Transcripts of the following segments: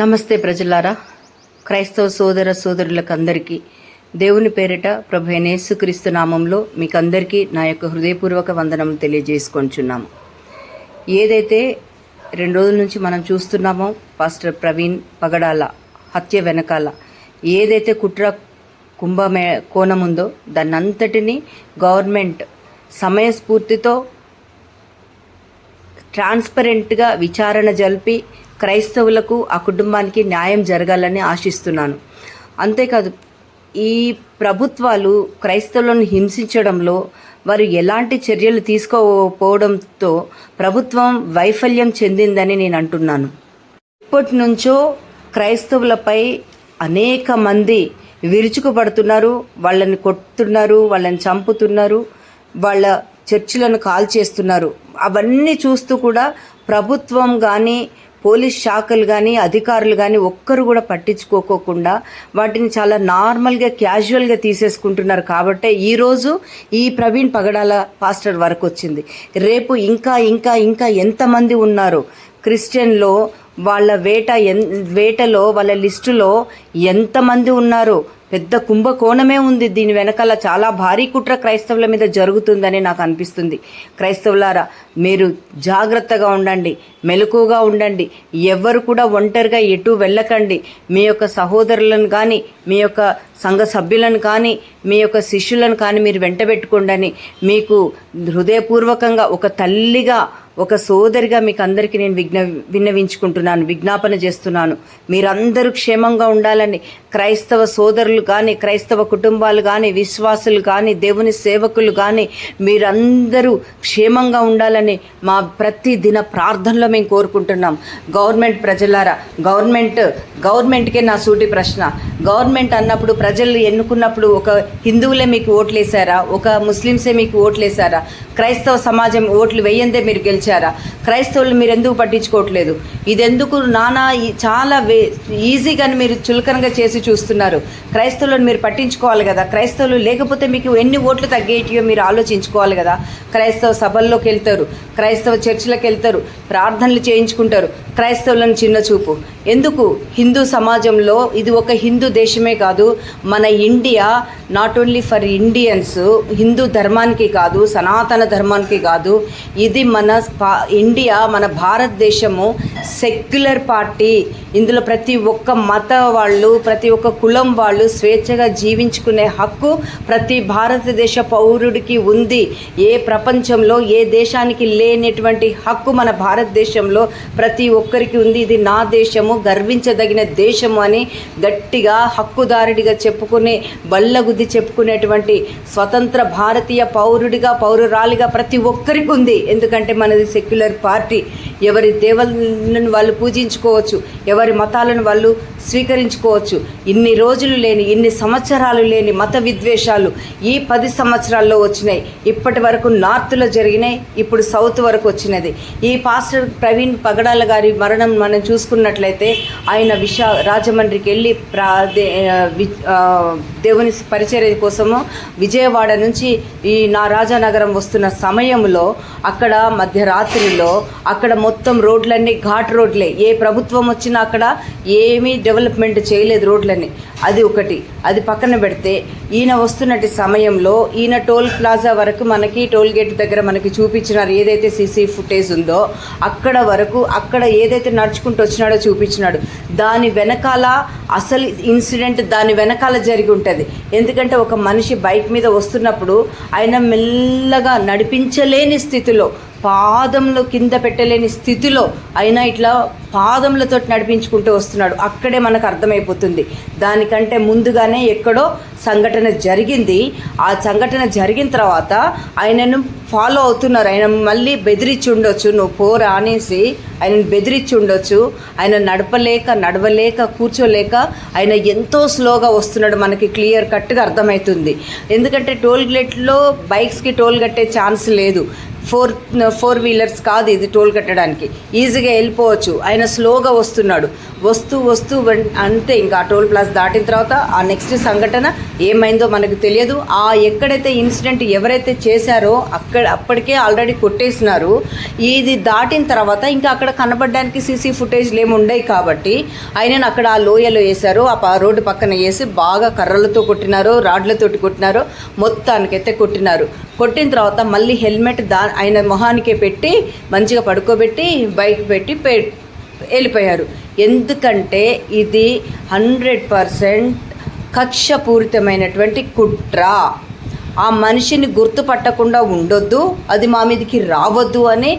నమస్తే ప్రజలారా. క్రైస్తవ సోదర సోదరులకు అందరికీ దేవుని పేరిట ప్రభు అయిన యేసుక్రీస్తు నామంలో మీకు అందరికీ నా యొక్క హృదయపూర్వక వందనం తెలియజేసుకొంచున్నాము. ఏదైతే రెండు రోజుల నుంచి మనం చూస్తున్నామో పాస్టర్ ప్రవీణ్ పగడాల హత్య వెనకాల ఏదైతే కుట్ర కుంభమే కోణం ఉందో దాన్నంతటినీ గవర్నమెంట్ సమయస్ఫూర్తితో ట్రాన్స్పరెంట్గా విచారణ జరిపి క్రైస్తవులకు ఆ కుటుంబానికి న్యాయం జరగాలని ఆశిస్తున్నాను. అంతేకాదు ఈ ప్రభుత్వాలు క్రైస్తవులను హింసించడంలో వారు ఎలాంటి చర్యలు తీసుకోకపోవడంతో ప్రభుత్వం వైఫల్యం చెందిందని నేను అంటున్నాను. ఇప్పటి నుంచో క్రైస్తవులపై అనేక మంది విరుచుకుపడుతున్నారు వాళ్ళని కొట్టుతున్నారు వాళ్ళని చంపుతున్నారు వాళ్ళ చర్చిలను కాల్ చేస్తున్నారు అవన్నీ చూస్తూ కూడా ప్రభుత్వం కానీ పోలీస్ శాఖలు కానీ అధికారులు కానీ ఒక్కరు కూడా పట్టించుకోకోకుండా వాటిని చాలా నార్మల్గా క్యాజువల్గా తీసేసుకుంటున్నారు. కాబట్టే ఈరోజు ఈ ప్రవీణ్ పగడాల పాస్టర్ వరకు వచ్చింది. రేపు ఇంకా ఇంకా ఇంకా ఎంతమంది ఉన్నారు క్రిస్టియన్లో వాళ్ళ వేట ఎన్ వేటలో వాళ్ళ లిస్టులో ఎంతమంది ఉన్నారు పెద్ద కుంభకోణమే ఉంది. దీని వెనకాల చాలా భారీ కుట్ర క్రైస్తవుల మీద జరుగుతుందని నాకు అనిపిస్తుంది. క్రైస్తవులారా మీరు జాగ్రత్తగా ఉండండి మెలకుగా ఉండండి. ఎవరు కూడా ఒంటరిగా ఎటు వెళ్ళకండి. మీ యొక్క సహోదరులను కానీ మీ యొక్క సంఘ సభ్యులను కానీ మీ యొక్క శిష్యులను కానీ మీరు వెంటబెట్టుకోండి మీకు హృదయపూర్వకంగా ఒక తల్లిగా ఒక సోదరిగా మీకు అందరికీ నేను విజ్ఞ విన్నవించుకుంటున్నాను విజ్ఞాపన చేస్తున్నాను. మీరందరూ క్షేమంగా ఉండాలని క్రైస్తవ సోదరులు కానీ క్రైస్తవ కుటుంబాలు కానీ విశ్వాసులు కానీ దేవుని సేవకులు కానీ మీరందరూ క్షేమంగా ఉండాలని మా ప్రతి దిన ప్రార్థనలో మేము కోరుకుంటున్నాం. గవర్నమెంట్ ప్రజలారా గవర్నమెంట్ గవర్నమెంట్కే నా సూటి ప్రశ్న. గవర్నమెంట్ అన్నప్పుడు ప్రజలు ఎన్నుకున్నప్పుడు ఒక హిందువులే మీకు ఓట్లేశారా? ఒక ముస్లిమ్సే మీకు ఓట్లేశారా? క్రైస్తవ సమాజం ఓట్లు వేయందే మీరు గెలిచారా క్రైస్తవులు మీరు ఎందుకు పట్టించుకోవట్లేదు? ఇదెందుకు నానా ఈ- చాలా వే ఈజీగా మీరు చులకనగా చేసి చూస్తున్నారు. క్రైస్తవులను మీరు పట్టించుకోవాలి కదా? క్రైస్తవులు లేకపోతే మీకు ఎన్ని ఓట్లు తగ్గేటియో మీరు ఆలోచించుకోవాలి కదా? క్రైస్తవ సభల్లోకి వెళ్తారు క్రైస్తవ చర్చిలకు వెళ్తారు ప్రార్థనలు చేయించుకుంటారు. క్రైస్తవులను చిన్న చూపు. ఎందుకు? హిందూ సమాజంలో ఇది ఒక హిందూ దేశమే కాదు మన India not only for Indians Hindu ధర్మానికి కాదు సనాతన ధర్మానికి కాదు ఇది మన పా- ఇండియా మన భారతదేశము సెక్యులర్ పార్టీ. ఇందులో ప్రతి ఒక్క మత వాళ్ళు ప్రతి ఒక్క కులం వాళ్ళు స్వేచ్ఛగా జీవించుకునే హక్కు ప్రతి భారతదేశ పౌరుడికి ఉంది. ఏ ప్రపంచంలో ఏ దేశానికి లేనటువంటి హక్కు మన భారతదేశంలో ప్రతి ఒక్కరికి ఉంది. ఇది నా దేశము గర్వించదగిన దేశము అని గట్టిగా హక్కుదారుడిగా చెప్పుకునే బల్లగుద్ది చెప్పుకునేటువంటి స్వతంత్ర భారతీయ పౌరుడిగా పౌరురాలిగా ప్రతి ఒక్కరికి ఉంది. ఎందుకంటే మనది సెక్యులర్ పార్టీ ఎవరి దేవులను వాళ్ళు పూజించుకోవచ్చు ఎవరి మతాలను వాళ్ళు స్వీకరించుకోవచ్చు. ఇన్ని రోజులు లేని ఇన్ని సంవత్సరాలు లేని మత విద్వేషాలు ఈ పది సంవత్సరాల్లో వచ్చినాయి. ఇప్పటి వరకు నార్త్లో జరిగినాయి ఇప్పుడు సౌత్ వరకు వచ్చినది. ఈ పాస్టర్ ప్రవీణ్ పగడాల గారి మరణం మనం చూసుకున్నట్లయితే ఆయన విశా రాజమండ్రికి వెళ్ళి ప్రా వి- దేవుని పరిచర్య కోసము విజయవాడ నుంచి ఈ నా రాజానగరం వస్తున్న సమయంలో అక్కడ మధ్యరాత్రిలో అక్కడ మొత్తం మొత్తం రోడ్లన్నీ ఘాట్ రోడ్లే. ఏ ప్రభుత్వం వచ్చినా అక్కడ ఏమీ డెవలప్మెంట్ చేయలేదు రోడ్లని అది ఒకటి. అది పక్కన పెడితే ఈయన వస్తున్నటి సమయంలో ఈయన టోల్ ప్లాజా వరకు మనకి టోల్ గేట్ దగ్గర మనకి చూపించినారు. ఏదైతే సీసీ ఫుటేజ్ ఉందో అక్కడ వరకు అక్కడ ఏదైతే నడుచుకుంటూ వచ్చినాడో చూపించినాడు. దాని వెనకాల అసలు ఇన్సిడెంట్ దాని వెనకాల జరిగి ఉంటుంది. ఎందుకంటే ఒక మనిషి బైక్ మీద వస్తున్నప్పుడు ఆయన మెల్లగా నడిపించలేని స్థితిలో పాదంలో కింద పెట్టలేని స్థితిలో అయినా ఇట్లా పాదములతో నడిపించుకుంటూ వస్తున్నాడు. అక్కడే మనకు అర్థమైపోతుంది. దానికంటే ముందుగానే ఎక్కడో సంఘటన జరిగింది. ఆ సంఘటన జరిగిన తర్వాత ఆయనను ఫాలో అవుతున్నారు. ఆయన మళ్ళీ బెదిరించి ఉండొచ్చు నువ్వు పోరా అనేసి ఆయనను బెదిరించి ఉండొచ్చు ఆయన నడపలేక నడవలేక కూర్చోలేక ఆయన ఎంతో స్లోగా వస్తున్నాడు. మనకి క్లియర్ కట్గా అర్థమవుతుంది ఎందుకంటే టోల్ గేట్లో బైక్స్కి టోల్ కట్టే ఛాన్స్ లేదు. ఫోర్ ఫోర్ వీలర్స్ కాదు ఇది టోల్ కట్టడానికి. ఈజీగా వెళ్ళిపోవచ్చు. ఆయన స్లోగా వస్తున్నాడు. వస్తూ వస్తూ అంతే. ఇంకా ఆ టోల్ ప్లాస్ దాటిన తర్వాత ఆ నెక్స్ట్ సంఘటన ఏమైందో మనకు తెలియదు. ఆ ఎక్కడైతే ఇన్సిడెంట్ ఎవరైతే చేశారో అక్కడ అప్పటికే ఆల్రెడీ కొట్టేసినారు. ఇది దాటిన తర్వాత ఇంకా అక్కడ కనబడడానికి సీసీ ఫుటేజ్లు ఏమి ఉండవు కాబట్టి ఆయనను అక్కడ ఆ లోయలో వేశారు. ఆ రోడ్డు పక్కన వేసి బాగా కర్రలతో కొట్టినారు రాడ్లతోటి కొట్టినారు మొత్తానికైతే కొట్టినారు. కొట్టిన తర్వాత మళ్ళీ హెల్మెట్ దా ఆయన మొహానికే పెట్టి మంచిగా పడుకోబెట్టి బైక్ పెట్టి వెళ్ళిపోయారు. ఎందుకంటే ఇది హండ్రెడ్ పర్సెంట్ కక్షపూరితమైనటువంటి కుట్ర. ఆ మనిషిని గుర్తుపట్టకుండా ఉండొద్దు అది మా మీదకి రావద్దు అని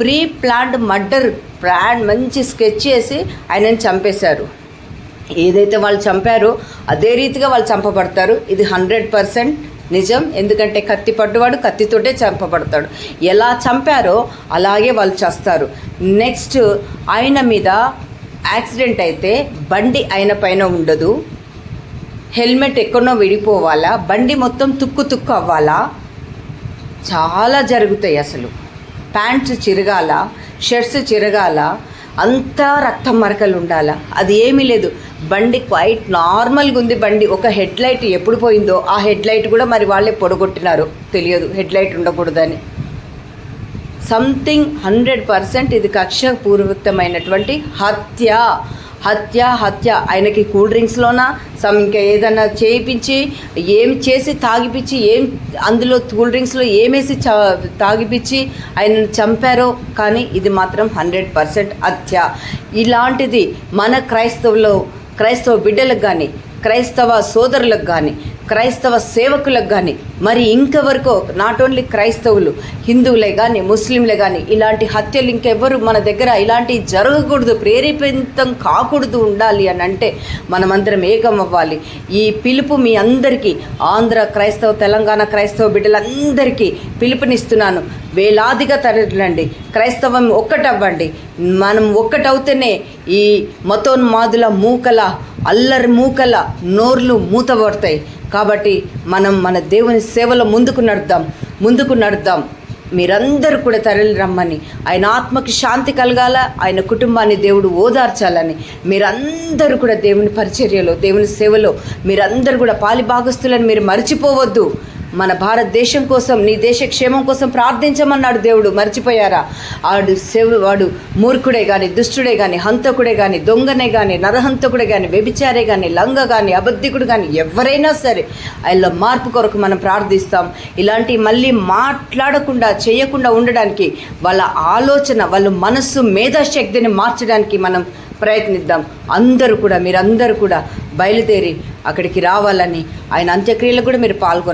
ప్రీ ప్లాన్డ్ మర్డర్ ప్లాన్ మంచి స్కెచ్ చేసి ఆయనని చంపేశారు. ఏదైతే వాళ్ళు చంపారో అదే రీతిగా వాళ్ళు చంపబడతారు. ఇది హండ్రెడ్ పర్సెంట్ నిజం. ఎందుకంటే కత్తి పడ్డవాడు కత్తితోటే చంపబడతాడు. ఎలా చంపారో అలాగే వాళ్ళు చేస్తారు. నెక్స్ట్ ఆయన మీద యాక్సిడెంట్ అయితే బండి ఆయన పైన ఉండదు. హెల్మెట్ ఎక్కడో విడిపోవాలా? బండి మొత్తం తుక్కు తుక్కు అవ్వాలా? చాలా జరుగుతాయి అసలు. ప్యాంట్స్ చిరగాల? షర్ట్స్ చిరగాల? అంతా రక్తం మరకలు ఉండాలా? అది ఏమీ లేదు. బండి క్వైట్ నార్మల్గా ఉంది బండి. ఒక హెడ్ లైట్ ఎప్పుడు పోయిందో ఆ హెడ్ లైట్ కూడా మరి వాళ్ళే పొడగొట్టినారు. తెలియదు. హెడ్ లైట్ ఉండకూడదని. సంథింగ్ హండ్రెడ్ పర్సెంట్ ఇది కక్షపూర్వకమైనటువంటి హత్య. హత్య హత్య ఆయనకి కూల్ డ్రింక్స్లోనా సమ్ ఇంకా ఏదైనా చేయించి ఏం చేసి తాగిపించి ఏం అందులో కూల్ డ్రింక్స్లో ఏమేసి చ తాగిపించి ఆయనను చంపారో? కానీ ఇది మాత్రం హండ్రెడ్ పర్సెంట్ హత్య. ఇలాంటిది మన క్రైస్తవులో క్రైస్తవ బిడ్డలకు కానీ క్రైస్తవ సోదరులకు కానీ క్రైస్తవ సేవకులకు కానీ మరి ఇంకెవరికో నాట్ ఓన్లీ క్రైస్తవులు హిందువులే కానీ ముస్లింలే కానీ ఇలాంటి హత్యలు ఇంకెవ్వరు మన దగ్గర ఇలాంటివి జరగకూడదు ప్రేరేపితం కాకూడదు ఉండాలి అని అంటే మనమందరం ఏకం అవ్వాలి. ఈ పిలుపు మీ అందరికీ ఆంధ్ర క్రైస్తవ తెలంగాణ క్రైస్తవ బిడ్డలందరికీ పిలుపునిస్తున్నాను. వేలాదిగా తరలండి క్రైస్తవం ఒక్కటవ్వండి. మనం ఒక్కటవుతేనే ఈ మతోన్మాదుల మూకల అల్లరి మూకల నోర్లు మూతబడతాయి. కాబట్టి మనం మన దేవుని సేవలో ముందుకు నడుద్దాం ముందుకు నడుద్దాం. మీరందరూ కూడా తరలి రమ్మని. ఆయన ఆత్మకి శాంతి కలగాల ఆయన కుటుంబాన్ని దేవుడు ఓదార్చాలని. మీరందరూ కూడా దేవుని పరిచర్యలో దేవుని సేవలో మీరందరూ కూడా పాలి భాగస్తులను మీరు మర్చిపోవద్దు. మన భారతదేశం కోసం నీ దేశ క్షేమం కోసం ప్రార్థించమన్నాడు దేవుడు. మర్చిపోయారా? వాడు సేవ వాడు మూర్ఖుడే కానీ దుష్టుడే కానీ హంతకుడే కానీ దొంగనే కానీ నరహంతకుడే కానీ వ్యభిచారే కానీ లంగ కానీ అబద్ధికుడు కానీ ఎవరైనా సరే ఆయనలో మార్పు కొరకు మనం ప్రార్థిస్తాం. ఇలాంటి మళ్ళీ మాట్లాడకుండా చేయకుండా ఉండడానికి వాళ్ళ ఆలోచన వాళ్ళ మనస్సు మేధాశక్తిని మార్చడానికి మనం ప్రయత్నిద్దాం. అందరూ కూడా మీరందరూ కూడా బయలుదేరి అక్కడికి రావాలని ఆయన అంత్యక్రియలు కూడా మీరు పాల్గొన్నారు